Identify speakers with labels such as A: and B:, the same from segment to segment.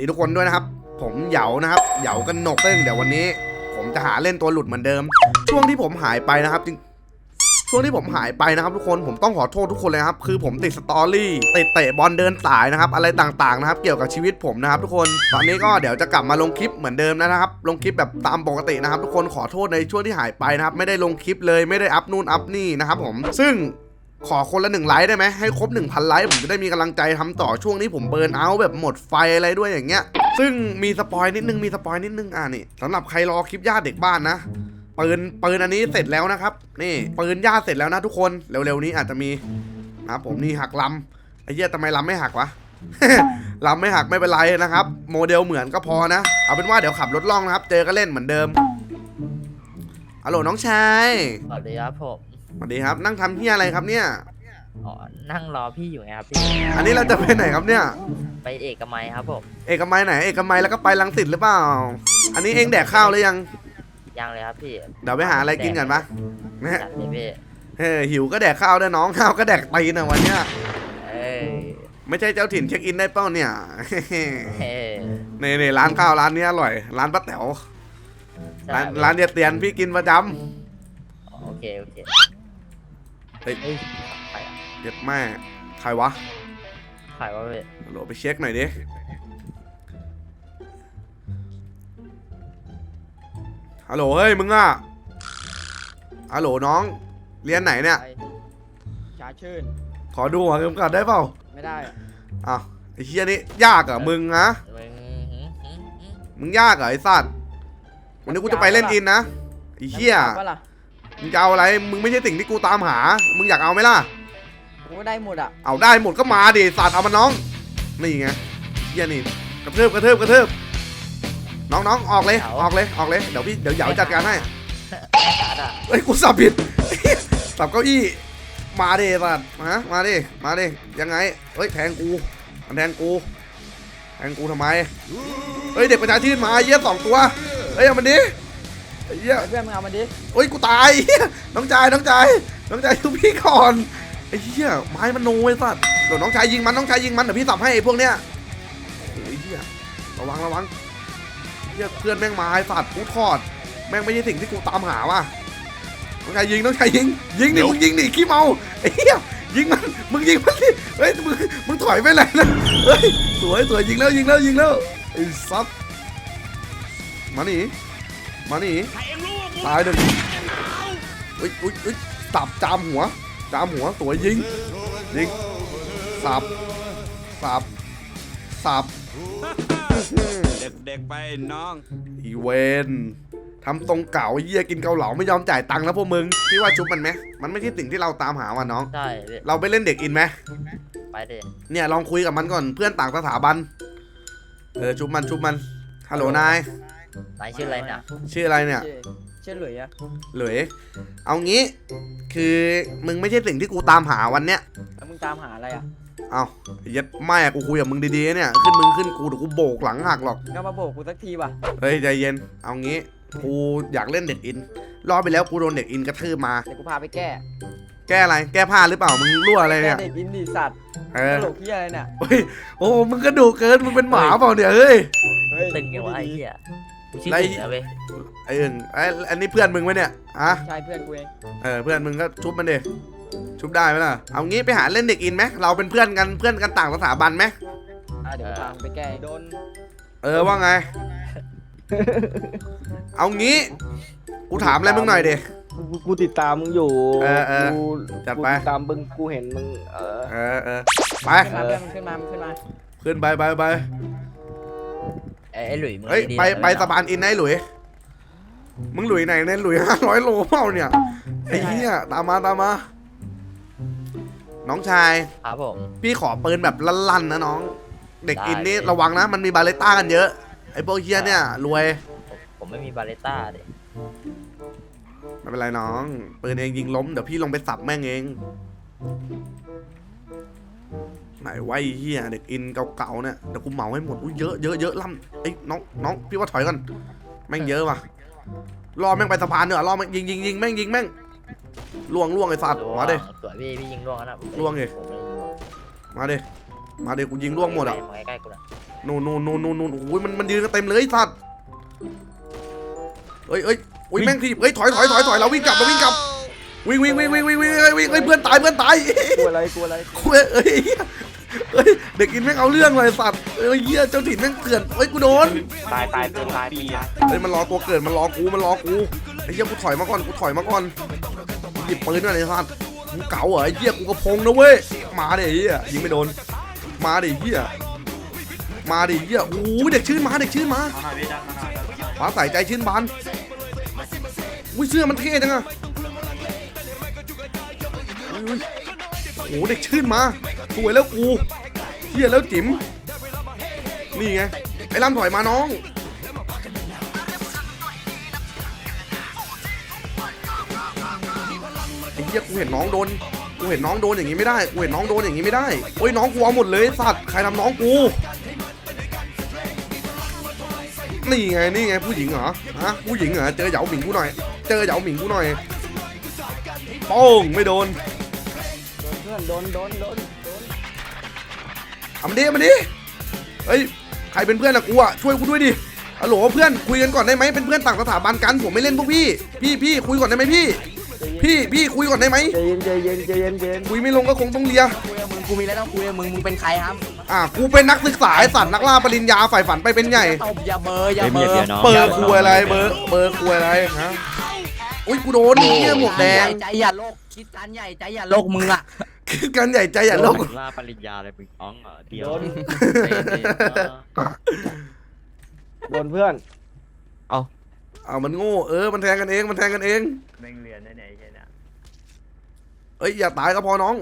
A: ดีทุกคนด้วยนะครับ ผมเหยานะครับเหยากันหนกซึ่งเดี๋ยววันนี้ ผมจะหาเล่นตัวหลุดเหมือนเดิม ช่วงที่ผมหายไปนะครับจริงช่วงที่ผมหายไปนะครับทุกคนผมต้องขอโทษทุกคนเลยครับคือผมติดสตอรี่ติดเตะบอลเดินสายนะครับอะไรต่างๆนะครับ เกี่ยวกับชีวิตผมนะครับทุกคนตอนนี้ก็เดี๋ยวจะกลับมาลงคลิปเหมือนเดิมนะครับ ลงคลิปแบบตามปกตินะครับ ทุกคนขอโทษในช่วงที่หายไปนะครับ ไม่ได้ลงคลิปเลยไม่ได้อัพนู่นอัพนี่นะครับผมซึ่ง ขอคนละหนึ่งไลค์ได้ไหมให้ครบ 1,000 ไลค์ผมจะได้มีกำลังใจทำต่อช่วงนี้ผมเบิร์นเอาแบบหมดไฟอะไรด้วยอย่างเงี้ย ซึ่งมีสปอยนิดนึงมีสปอยนิดนึงอะนี่สำหรับใครรอคลิปญาติเด็กบ้านนะปืนปืนอันนี้เสร็จแล้วนะครับ นี่ปืนญาติเสร็จแล้วนะทุกคนเร็วๆนี้อาจจะมีนะผมนี่หักลำไอ้เหี้ยทำไมลำไม่หักวะลำไม่หักไม่เป็นไรนะครับ โมเดลเหมือนก็พอนะ เอาเป็นว่าเดี๋ยวขับรถล่องนะครับ เจอก็เล่นเหมือนเดิมฮัลโหลน้องชาย
B: สวัสดีครับผม
A: สวัสดีครับ นั่งทำที่อะไรครับเนี่ย
B: อ๋อ นั่งรอพี่อยู่ไงครับพี่
A: อันนี้เราจะไปไหนครับเนี่ย
B: ไปเอกมัยครับผม
A: เอกมัยไหน เอกมัยแล้วก็ไปลังสิตหรือเปล่า อันนี้เองแดกข้าวหรือยัง
B: ยังเลยครับพี่
A: เดี๋ยวไปหาอะไรกินกันปะนะฮะ
B: จัดเลยพี่
A: เฮ้ยหิวก็แดกข้าวด้วยน้องข้าวก็แดกตีนอะวันเนี้ย
B: เอ้ย
A: ไม่ใช่เจ้าถิ่นเช็คอินได้เป้าเนี่ย
B: เฮ้ย
A: เน่เน่ร้านข้าวร้านนี้อร่อย ร้านป้าแต๋ว
B: ใช่
A: ร้านร้านเดียเตียนพี่กินประจ
B: โอเค โอเค
A: เฮ้ย
B: เฮ้ยใครอะำ
A: เด็ดแม่ใครวะ
B: ใครวะพี่
A: โหลไปเช็คหน่อยดิ ฮัลโหลเฮ้ยมึงอะฮัลโหลน้อง เรียนไหนเนี่ย
C: ไปชาชื่น
A: ขอดูหัวเข็มขัดได้เปล่า
C: ไม่ได้อะ
A: อ้าวไอ้เฮียนี่ยากเหรอะมึงนะ
B: มึงหืมหืมหืม
A: มึงยากเหรอไอ้สัตว์วันนี้กูจะไปเล่นอินนะไอ้เฮีย
C: น้ำปลาล่ะ
A: มึงจะเอาอะไร มึงไม่ใช่สิ่งที่กูตามหา มึงอยากเอาไหมล่ะ
C: กูก็ได้หมดอะ
A: เอาได้หมดก็มาดิสัตว์เอามาน้อง นี่ไงเฮียนี่กระเทิบกระเทิบกระเทิบน้องน้องออกเลยออกเลยออกเลยเดี๋ยวพี่เดี๋ยวเหยาจัดการให้
B: ชัดอะ
A: เฮ้ยกูสับผิดสับเก้าอี้มาดิสัตว์มามาดิมาดิยังไงเฮ้ยแทงกูมันแทงกูแทงกูทำไมเฮ้ยเด็กประชาชื่นมาเยี่ยสองตัวเฮ้ยเอามันดิไอ้ เหี้ย
C: ไอ้เพื่อนมึงเอามาดิ
A: โอ้ยกูตายเหี้ยน้องชายน้องชายน้องชายทุบพี่ก่อนไอ้เหี้ยไม้มันโนไอ้สัตว์เดี๋ยวน้องชายยิงมันน้องชายยิงมันเดี๋ยวพี่สับให้ไอ้พวกเนี้ยโอ้ยเหี้ยระวังระวังเหี้ยเพื่อนแม่งมาไอ้สัตว์กูทอด แม่งไม่ใช่สิ่งที่กูตามหาว่ะน้องชายยิงน้องชายยิงยิงดิมึงยิงดิขี้เมาไอ้เหี้ยยิงมันมึงยิงมันดิเฮ้ยมึงมึงถอยไปไหนนะเฮ้ยสวยสวยยิงแล้วยิงแล้วยิงแล้วไอ้สัตว์มานี่ มานี่ตายหนึ่งอุ้ยอุ้ยอุ้ยสับจามหัว จามหัวสวยยิง ยิงสับสับสับ
D: เด็กๆไปน้อง
A: อีเวนทำตรงเก่าเยี่ยกินเกาเหลาไม่ยอมจ่ายตังค์แล้วพวกมึงพี่ว่าชุบมันไหมมันไม่ใช่สิ่งที่เราตามหาว่ะน้อง
B: ใช่พี่
A: เราไปเล่นเด็กอินไหม
B: ไปดิ
A: เนี่ยลองคุยกับมันก่อนเพื่อนต่างสถาบัน เออชุบมันชุบมันฮัลโหลนาย
B: นายชื่ออะไรเนี่ย
A: ชื่ออะไรเนี่ย
C: ชื่อชื่อหลุยอะ
A: เหลยเอางี้คือมึงไม่ใช่สิ่งที่กูตามหาวันเนี้ย
C: แล้วมึงตามหาอะไรอะ
A: เอาเย็ดไม่อะกูคุยกับมึงดีๆเนี่ยขึ้นมึงขึ้นกูเดี๋ยวกูโบกหลังหักหรอก
C: ก็มาโบกกูสักทีว่ะ
A: เฮ้ยใจเย็น เอางี้กูอยากเล่นเด็กอิน รอบไปแล้วกูโดนเด็กอินกระทืบมา
C: เดี๋ยวกูพาไปแก้
A: แก้อะไร แก้ผ้าหรือเปล่ามึงรั่วอะไร
C: แก้
A: เนี่ย
C: เด็กอินดีสัตว์
A: เอ
C: ต
A: อ
C: ลกเฮียอะไรเนี่ย
A: เฮ้ยโอ้มึงกระดูกเกินมึงเป็นหมาเปล่าเนี่ยเฮ้ย
C: เฮ้ย
B: ตึงยังวะไอ้
C: พูดดี
B: เหี้ย กูชื่อ
A: ไร
B: ตึงนะเว้ย
A: ไอ้เอิงไอ้อันนี้เพื่อนมึงไหมเนี่ยอะ
C: ๆใช่เพื่อนกูเอง
A: เออเพื่อนมึงก็ชุบมันดิชุบได้ไหมล่ะเอางี้ไปหาเล่นเด็กอินไหมเราเป็นเพื่อนกันเพื่อนกันต่างสถาบันไหม
C: อะเดี๋ยวกูพามึงไปแก้โดน
A: เออว่าไง เอางี้กูถามอะไรมึงหน่อยดิ
E: กูกูติดตามมึงอยู่
A: เออเออ
E: กู
A: จัด
E: กู
A: ไป
E: ติดตามมึงกูเห็นมึงเออ
A: เออเออไป
C: ขึ้นมาเพื่อนมึงขึ้นมามึงขึ้นมา
A: ขึ้นไปไปไป
B: ไอ้ไอ้หลุยมึง
A: เฮ้ย
B: ดีๆ
A: ไป
B: นะ
A: ไปสะพานอินไหนหลุย มึงหลุยไหนเนี่ยหลุยห้าร้อยโลเปล่าเนี่ยไอ้เหี้ยตามมาตามมา น้องชาย
B: ครับผม
A: พี่ขอปืนแบบลั่นๆนะน้อง เด็ก
B: ได้
A: อินนี่
B: เลย
A: ระวังนะ มันมีบาเลต้ากันเยอะ ไอ้พวกเฮียเนี่ยรวย
B: ผมผมไม่มีบาเลต้าดิ
A: ไม่เป็นไรน้อง ปืนเองยิงล้ม เดี๋ยวพี่ลงไปสับแม่งเอง ไหนไวะไอ้เฮียเด็กอินเก่าๆเนี่ยเดี๋ยวกูเหมาให้หมดอุ้ยเยอะเยอะเยอะล่ำไอ้ยน้องน้องพี่ว่าถอยก่อนแม่งเยอะว่ะรอแม่งไปสะพานเนอะรอแม่งยิงยิงยิงแม่งยิงแม่งล่วงล่วงไอ้สัตว์มาดิ
B: สวยพี่พี่ยิงล่วงแล้วนะผมไม่
A: ล่วงดิ
B: ผมไม่ได้ยิงล่วง
A: มาดิมาดิกูยิงล่วงหมดอะ
B: มาใกล้ๆกูนะ
A: นู่นนู่นนู่นนู่นนู่นโอ้ยมันมันยืนกันเต็มเลยไอ้สัตว์เอ้ยเอ้ยโอ้ยแม่งทีบเอ้ยถอยถอยถอยถอยเราวิ่งกลับเราวิ่งกลับวิ่งวิ่งวิ่งวิ่งวิ่งวิ่งเอ้ยวิ่งเอ้ยเพื่อนตายเพื่อนตาย
E: กลัวอะไรกลัวอะไร
A: คุยเอ้ย เอ้ยเด็กกินแม่งเอาเรื่องเลยสัตว์เอ้ยเหี้ยเจ้าถิ่นแม่งเถื่อนเอ้ยกูโดน
E: ตายตายตัวตายปีอะ
A: เฮ้ยมันรอตัวเกิดมันรอกูมันรอกูไอ้เหี้ยกูถอยมาก่อนกูถอยมาก่อนหยิบปืนมาเลยสัตว์มึงเก๋าเหรอไอ้เหี้ยกูกระพงนะเว้ยมาดิไอ้เหี้ยยิงไม่โดน มาดิเหี้ยมาดิเหี้ยโอ้ยเด็กชื่นมาเด็กชื่นมาฟ้าใส่ใจชื่นบานอุ้ยเสื้อมันเท่จังอะอุ้ยโอ้โหเด็กชื่นมา สวยแล้วกูเหี้ยแล้วจิ๋มนี่ไงไอ้ลำถอยมาน้องไอ้เหี้ยกูเห็นน้องโดนกูเห็นน้องโดนอย่างนี้ไม่ได้กูเห็นน้องโดนอย่างนี้ไม่ได้โอ้ยน้องกูเอาหมดเลยสัตว์ใครทำน้องกูนี่ไงนี่ไงผู้หญิงเหรอฮะผู้หญิงเหรอเจอเหยาหมิงกูหน่อย เจอเหยาหมิงกูหน่อยโป้งไม่โดน
C: เพื่อนโดนโดนโดน
A: เอามันดิเอามันดิเฮ้ยใครเป็นเพื่อนอะกูอะช่วยกูด้วยดิฮัลโหลเพื่อนคุยกันก่อนได้ไหมเป็นเพื่อนต่างสถาบันกันผมไม่เล่นพวกพี่ พี่พี่คุยก่อนได้ไหมพี่ พี่พี่คุยก่อนได้ไหม
E: ใจเย็นใจเย็นใจเย็นใจเย็น
A: คุยไม่ลงก็คงต้องเลีย
C: คุยกับมึงกูมีอะไรต้องคุยกับมึงมึงเป็นใครครับ
A: อะกูเป็นนักศึกษาไอ้สัตว์นักล่าปริญญาฝ่ายฝันไปเป็นใหญ่
C: ตบอย่าเบอร์อย่าเบอร์
A: เบอร์คุยอะไรเบอร์เบอร์คุยอะไรฮะอุ้ยกูโดนไอ้เหี้ยหมวกแดง
C: ใจอย่าโลกคิดการใหญ่ใจอย่าโลกมึงอะ
A: คือกันใหญ่ใจอย่าโลก
F: ล่าปริญญาอะไรมึงอ้องเหรอเดียว
E: โดน
F: เตะเตะเออ
E: โดนเพื่อน
A: เอามันโง่เออมันแทงกันเองมันแทงกันเอง
F: แม่งเรียนได้ไหนแค่เนี้ย
A: เอ้ยอย่าตายก็พอน้อง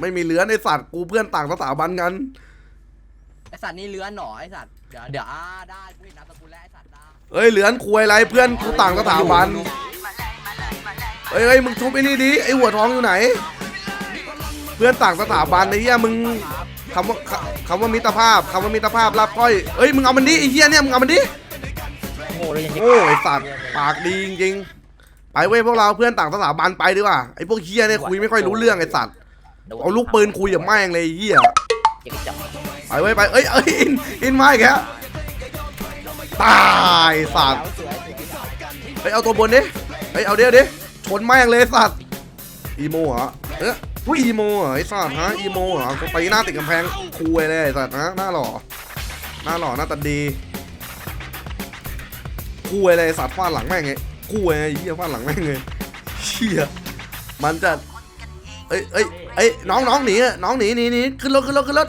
A: ไม่มีเหลือในสัตว์กูเพื่อนต่างสถาบันกัน
C: ไอสัตว์นี่เลื้อนหนอไอสัตว์เดี๋ยวเดี๋ยวอ่าได้กูเห็นนามสกุลแล้วไอสัตว์ได้
A: เอ้ยเหลือนคุยอะไรเพื่อนกูต่างสถาบันเอ้ยเอ้ยมึงทุบไอ้นี่ดิไอ้หัวทองอยู่ไหน เพื่อนต่างสถาบันไอ้เหี้ยมึงคำว่าคคำว่ามิตรภาพคำว่ามิตรภาพรับก้อยเอ้ยมึงเอามันดิไอ้เหี้ยเนี่ยมึงเอามันดิ
B: โง่เลยยังจะ
A: โง่ไอ้สัตว์ปากดีจริงๆไปเว้ยพวกเราเพื่อนต่างสถาบันไปดีกว่าไอ้พวกเฮียเนี่ยคุยไม่ค่อยรู้เรื่องไอ้สัตว์เอาลูกปืนคุยกับแม่งเลยไอ้เฮีย
B: จะกระจับ
A: ไปเว้ยไปเอ้ยเอ้ยอินอินมาอีกแล้วตายสัตว์เฮ้ยเอาตัวบนดิเฮ้ยเอาเดี๋ยวดิชนแม่งเลยสัตว์อีโมเหรอเอ๊ะผู้อีโมเหรอไอ้สัตว์ฮะอีโมเหรอกูตีหน้าติดกำแพงคุยเลยไอ้สัตว์นะหน้าหล่อหน้าหล่อหน้าตาดีคุยเลยไอ้สัตว์ฟาดหลังแม่งไงคุยไอ้เหี้ยฟาดหลังแม่งเลยเชี่ยมันจะเอ้ยเอ้ยเอ้ยน้องน้องหนีอะน้องหนีหนีหนีขึ้นรถขึ้นรถขึ้นรถ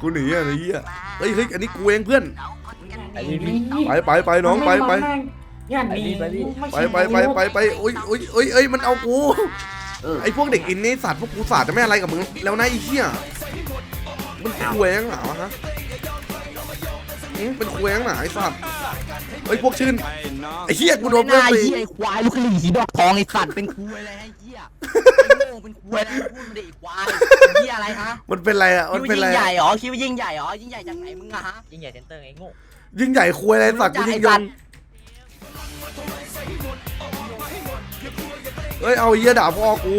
A: กูหนีอะไอ้เหี้ยเฮ้ยเฮ้ยอันนี้กูเองเพื่อน
B: ไอ้พี่
A: ไปไปไปน้องไปไป
G: อย่าหนี
B: ไปพี่
A: ไปไปไปไปไปโอ้ยโอ้ยโอ้ยเอ้ยมันเอากู ไอ้พวกเด็กอินนี่สัตว์พวกกูสัตว์จะไม่อะไรกับมึงแล้วนะไอ้เหี้ยมันคุยยังหนาวะฮะหืมเป็นคุยยังหนาไอ้สัตว์เฮ้ยพวกชื่น
D: ไปน้อง
A: ไอ้เหี้ยกูโดน
C: ห
A: เพื่อน
C: น้า
A: ตี
C: เหี้ยไอ้ควายลูกหลีดอกทองไอ้สัตว์เป็นคุยอะไรให้เหี้ยไอ้โง่เป็นคุยอะไรพูดมาดิไอ้ควายเป็นเหี้ยอะไรฮะ
A: มันเป็นไรอะ
C: คิ
A: มั
C: ด
A: น
C: ว่า
A: เป็น
C: ยิ่
A: ไร
C: งใหญ่
A: อะ
C: เหรอคิดว่ายิ่งใหญ่เหรอยิ่งใหญ่จากไหนมึงอะฮะ
B: ยิ่งใหญ่เซนเตอร์ไงโง่
A: ยิ่งใหญ่คุยอะไรสัตว์กูยิ่งยง เฮ้ยเอาเหี้ยด่าพ่อกู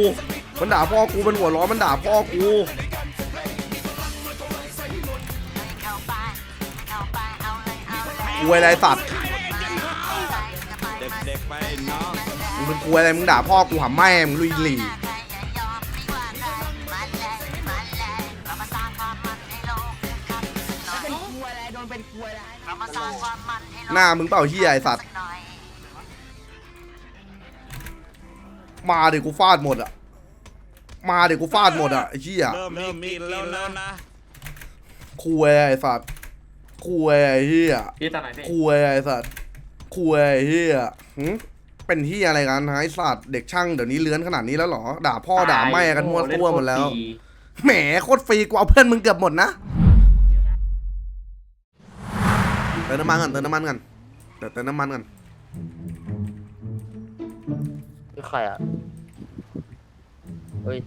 A: มันด่าพ่อกูมันหัวร้อนมันด่าพ่อกูกวยอะไรสัตว์
D: เด็กๆไปน้อง
A: มึงกวยอะไรมึงด่าพ่อกูหาแม่มึงลุยหลี
C: เป็นคุยอะไรโดนเป็นคุยอะไร
A: หน้ามึงเปล่าเฮียไอสัตว์ มาเดี๋ยวกูฟาดหมดอะ มาเดี๋ยวกูฟาดหมดอะไอ้เฮีย
D: เริ่มมีมีดแล้วนะ
A: คุยไอสัตว์คุยไอเฮีย
G: พี่ตาไหนพี่
A: คุยไอสัตว์คุยไอเฮียหึเป็นเฮียอะไรกันฮะไอสัตว์เด็กช่างเดี๋ยวนี้เลื้อนขนาดนี้แล้วเหรอ ด่าพ่อด่าแม่กันมั่วตัวหมดแล้ว แหมโคตรฟรีกูเอาเพื่อนมึงเกือบหมดนะเติมน้ำมันก่อนเติมน้ำมันก่อนเดี๋ยวเติมน้ำมันก่อน
B: คือใครอะเฮ้ย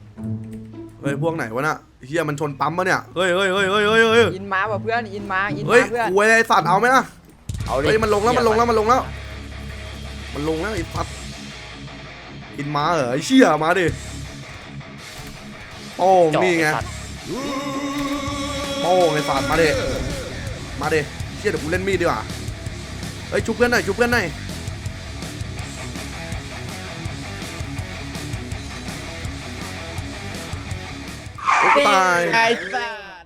A: เฮ้ยพวกไหนวะน่ะเฮียมันชนปั๊มปะเนี่ยเฮ้ยเฮ้ยเฮ้ยเฮ้ยเฮ้ยเฮ้ย
C: อินมาป่ะเพื่อนอินมาอิน
A: เฮ้ย
C: มาเพื่อน
A: กูไอ้สัตว์เอาไหมล่ะ
B: เอาดิ
A: เฮ้ยมันลงแล้วมันลงแล้วมันลงแล้ว มันลงแล้วไอ้สัตว์อินมาเหรอไอ้เชี่ยมาดิโอ้ง
B: จ่อ
A: นี่ไง
B: อ้สัตว์
A: โป้งไอ้สัตว์มาดิมาดิเชี่ยเดี๋ยวกูเล่นมีดดีกว่าเฮ้ยชุบเพื่อนหน่อยชุบเพื่อนหน่อย ตาย
E: ไอ้สัส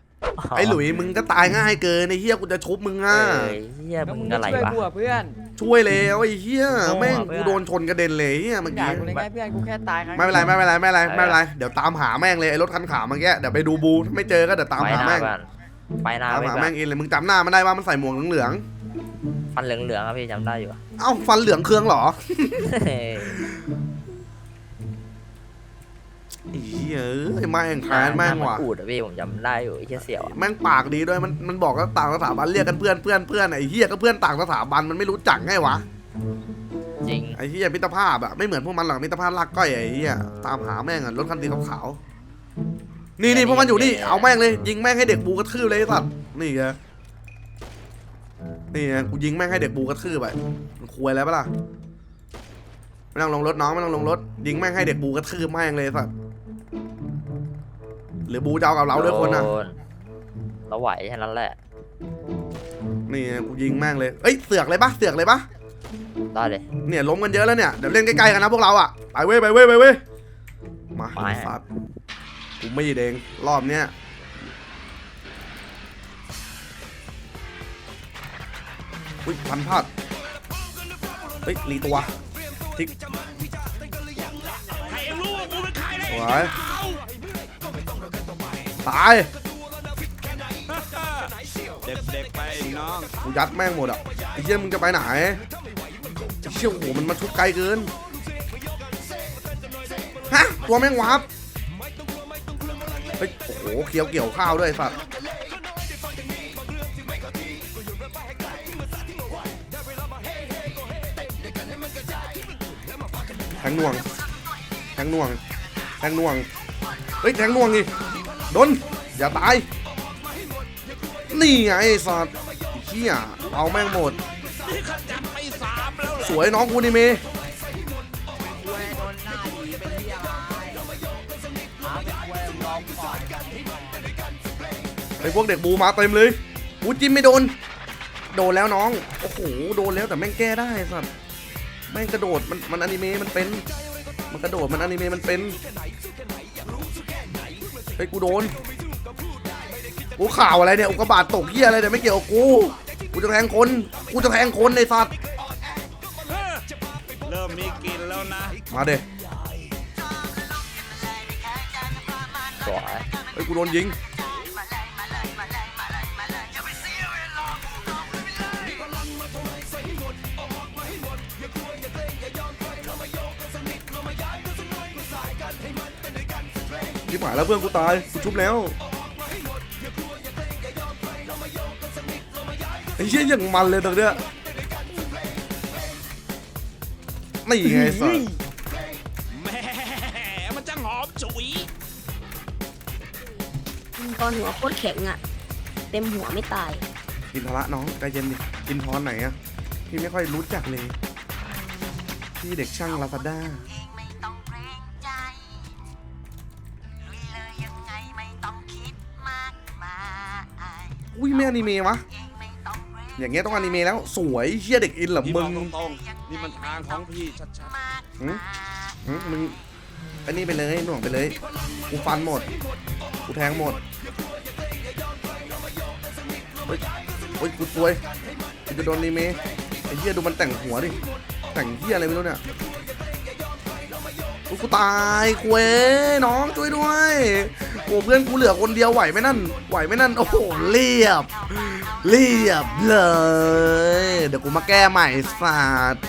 A: ไอ้หลุยมึงก็ตายง่ายเกินไอ้เฮียกูจะชุบมึง
B: เอ
A: อะ
B: อเฮีย
E: แล้ว
B: มึ
E: มึ
B: ง
E: ง
B: อะไร
E: ช่วยวะ กูอะเพื่อน
A: ช่วยแล้วไอ้เฮีย
B: โอ้
A: แม่ง
B: เพื่
A: กู
B: อน
A: โดนชนกระเด็นเลยเฮียเมื่อ
E: ด่า
A: กี้
E: กูเลยไงเพื่อนกูแค่ตายครั้ง
A: ไม่เป็นไรไม่เป็นไรไม่เป็นไรไม่เป็นไรเดี๋ยวตามหาแม่งเลยไอ้รถคันขาวเมื่อกี้เดี๋ยวไปดูบูถ้าไม่เจอก็เดี๋ยวตาม
B: ไป
A: หา
B: หน้า
A: แม่ง
B: บ้านไปหน้า
A: ตาม
B: ไป
A: หา
B: บ้า
A: แม่
B: น
A: งเองเลยมึงจำหน้ามันได้ว่ามันใส่หมวกเหลือง
B: ฟันเหลืองๆครับพี่จำได้อยู่อะ
A: ๆเอ้าฟันเหลืองเคืองเหรอ
B: เฮ้ย
A: ไอ้เหี้ยเอ้ยแม่งแค้นแม่ง
B: หา
A: ว่ะ
B: นอูดอะพี่ผมจำได้อยู่ไอ้เฮียเสี่ยวอะ
A: แม่งปากดีด้วยมันมันบอกว่าต่างสถาบันเรียกกันเพื่อนเพื่อนเพื่อนไอ้เหี้ยก็เพื่อนต่างสถาบันมันไม่รู้จักไงวะ
B: จริง
A: ไอ้เหี้ยมิตรภาพอะไม่เหมือนพวกมันหรอกมิตรภาพลากก้อยไอ้เหี้ยตามหาแม่งอะรถคันสีขาวๆนี่นี่พวกมันอยู่นี่เอาแม่งเลยยิงแม่งให้เด็กบูกระทืบเลยไอ้สัตว์นี่ไงนี่ไงกูยิงแม่งให้เด็กบูกระทืบไปมันคุยแล้วปะล่ะไม่ต้องลงรถน้องไม่ต้องลงรถยิงแม่งให้เด็กบูกระทืบแม่งเลยไอ้สัตว์ หรือบูจะเอากับเราด้วยคนอะ
B: โดเราไหวแค่นั้นแหละ
A: นี่ไงกูยิงแม่งเลยเอ้ยเสือกเลยปะเสือกเลยปะ
B: ได้เลย
A: เนี่ยล้มกันเยอะแล้วเนี่ยเดี๋ยวเล่นใกล้ๆกันนะพวกเราอะไปเว้ยไปเว้ยไปเว้ยมา
B: ไป
A: สัตว์กูไม่เดงรอบเนี้ยอุ้ยพันพลาดเฮ้ยรีตัวทิก
D: ให้รู้ว่ากูเป็นใครได้
A: สวย ตาย
D: เด็กๆไปน้อง
A: กูยัดแม่งหมดอะไอ้เชี่ยมึงจะไปไหนไอ้เชี่ยโอ้โหมันมาชุบไกลเกินฮะตัวแม่งวาร์ปเฮ้ยโอ้โหเคี้ยวเกี่ยวข้าวด้วยไอ้สัตว์แทงหน่วงแทงหน่วงแทงหน่วงเฮ้ยแทงหน่วงดิ โดน อย่าตาย นี่ไงไอ้สัตว์ไอ้เฮียเอาแม่งหมด
D: สว
A: ยน้องกูนี่เม
C: คุยโดนหน้าดีเป็นเหี้ยอะไรหาเป็นคุยลองก่อน
A: ไอ้พวกเด็กบูมาเต็มเลยกูจิ้มไม่โดน โดนแล้วน้อง โอ้โห โดนแล้วแต่แม่งแก้ได้สัตว์ แม่งกระโดด มัน มันอนิเมะมันเป็น มันกระโดด มันอนิเมะมันเป็น ไอ้ยกูโดนกูข่าวอะไรเนี่ยอุกกาบาตตกเฮียอะไรเนี่ยไม่เกี่ยวกับกูกูจะแทงคนกูจะแทงคนไอ้สัตว์
D: เริ่มมีกลินแล้วนะ
A: มาเด้
B: สวย
A: ไอ้ยกูโดนยิง ที่หมายแล้วเพื่อนกูตายกูชุบแล้วไอ้เชี่ยอย่างมันเลยตรงเนี้ยนี่ไงสัส
D: แหม่มันจะหอมฉุย
G: ตอนหัวโคตรแข็งอะเต็มหัวไม่ตาย
A: กินทะละน้องใจเย็นดิกินทอนไหนอะพี่ไม่ค่อยรู้จักเลย พี่เด็กช่างลาซาด้า ไม่อนิเมะวะ
H: เองไม่ต้องเกรง
A: อย่างเงี้ยต้องอนิเมะแล้ว สวยเฮียเด็กอินเหรอ
D: พี่บ
A: มึ
D: องกตรงๆนี่มันทางของพี่ชัด
H: มาก
A: หึหึมึงอันนี้ไปเลยหน่วงไปเลย กูฟันหมด กูแทงหมดเฮ้ยเฮ้ยกูซวยกูจะโดนอนิเมะไอ้เหี้ยดูมันแต่งหัวดิ แต่งเหี้ยอะไรไม่รู้เนี่ยอุ๊ยกูตายคุยน้องช่วยด้วย โอ้เพื่อนกูเหลือคนเดียวไหวไหมนั่น ไหวไหมนั่น โอ้โหเรียบ เรียบเลย เดี๋ยวกูมาแก้ใหม่สัตว์